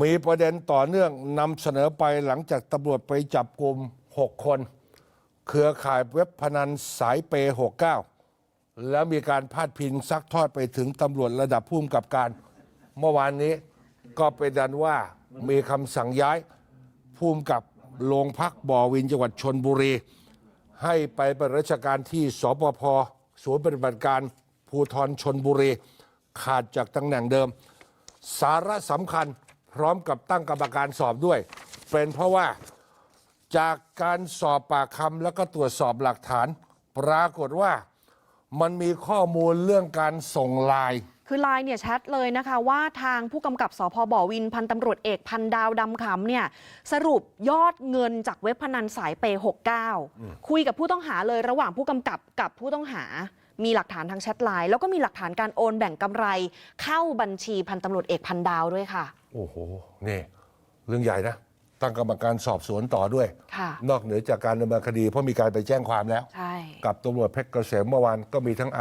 มีประเด็นต่อเนื่องนำเสนอไปหลังจากตำรวจไปจับกลุ่ม 6 คน เครือข่ายเว็บพนันสายเปย์69 แล้วมีการพาดพิงซักทอดไปถึงตำรวจระดับผู้กำกับการ เมื่อวานนี้ก็เป็นดันว่ามีคำสั่งย้ายผู้กำกับโรงพักบ่อวินจังหวัดชนบุรี ให้ไปปฏิบัติราชการที่สปพศูนย์ปฏิบัติการภูธรชนบุรี ขาดจากตำแหน่งเดิม สาระสำคัญ พร้อมกับตั้งกรรมการสอบด้วย เป็นเพราะว่าจากการสอบปากคำแล้วก็ตรวจสอบหลักฐาน ปรากฏว่ามันมีข้อมูลเรื่องการส่งไลน์ คือไลน์เนี่ยแชทเลยนะคะว่าทางผู้กำกับสพบวินพันตำรวจเอกพันดาวดำขำเนี่ยสรุปยอดเงินจากเว็บพนันสายเปย์69 คุยกับผู้ต้องหาเลยระหว่างผู้กำกับกับผู้ต้องหา มีหลักฐานทางแชทไลน์แล้วก็มีหลักฐานการโอนแบ่งกำไร เข้าบัญชีพันตำรวจเอกพันดาวด้วยค่ะ โอ้โหนี่เรื่องใหญ่นะตั้งกรรมการสอบสวนต่อด้วยค่ะนอกเหนือจากการดำเนินคดีเพราะมีการไปแจ้งความแล้วใช่กับตำรวจเพชรเกษมเมื่อวานก็มีทั้ง